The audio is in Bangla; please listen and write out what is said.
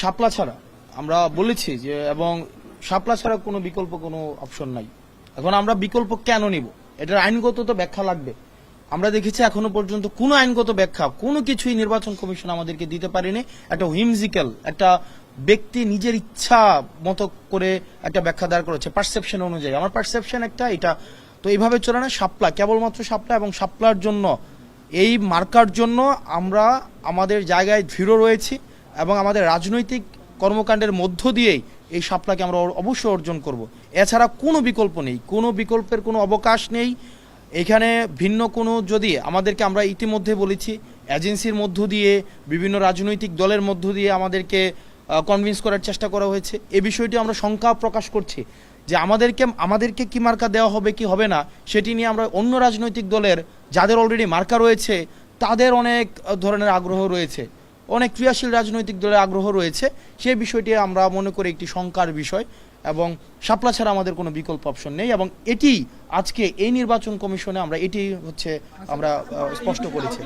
শাপলা ছাড়া। আমরা বলেছি যে, এবং শাপলা ছাড়া কোনো বিকল্প কোনো অপশন নাই। এখন আমরা বিকল্প কেন নিব? এটার আইনগত তো ব্যাখ্যা লাগবে। আমরা দেখেছি এখনও পর্যন্ত কোনো আইনগত ব্যাখ্যা, কোনো কিছুই নির্বাচন কমিশন আমাদেরকে দিতে পারেনি। একটা হুইমজিক্যাল একটা ব্যক্তি নিজের ইচ্ছা মতো করে একটা ব্যাখ্যা দাঁড় করেছে পারসেপশন অনুযায়ী। আমার পারসেপশন একটা, এটা তো এইভাবে চলে না, সাপলা, কেবলমাত্র সাপলা এবং সাপলার জন্য, এই মার্কার জন্য আমরা আমাদের জায়গায় দৃঢ় রয়েছি। এবং আমাদের রাজনৈতিক কর্মকাণ্ডের মধ্য দিয়েই এই শাপলাকে আমরা অবশ্যই অর্জন করব। এছাড়া কোনো বিকল্প নেই, কোনো বিকল্পের কোনো অবকাশ নেই। এখানে ভিন্ন কোনো যদি আমাদেরকে আমরা ইতিমধ্যে বলেছি, এজেন্সির মধ্য দিয়ে, বিভিন্ন রাজনৈতিক দলের মধ্য দিয়ে আমাদেরকে কনভিন্স করার চেষ্টা করা হয়েছে। এ বিষয়টি আমরা শঙ্কা প্রকাশ করছি যে আমাদেরকে আমাদেরকে কি মার্কা দেওয়া হবে, কি হবে না, সেটি নিয়ে আমরা অন্য রাজনৈতিক দলের, যাদের অলরেডি মার্কা রয়েছে, তাদের অনেক ধরনের আগ্রহ রয়েছে। অনেক ক্রিয়াশীল রাজনৈতিক দলের আগ্রহ রয়েছে। সেই বিষয়টি আমরা মনে করি একটি শঙ্কার বিষয় এবং সাপলা ছাড়া আমাদের কোনো বিকল্প অপশন নেই এবং এটি আজকে এই নির্বাচন কমিশনে আমরা, এটি হচ্ছে আমরা স্পষ্ট করেছি।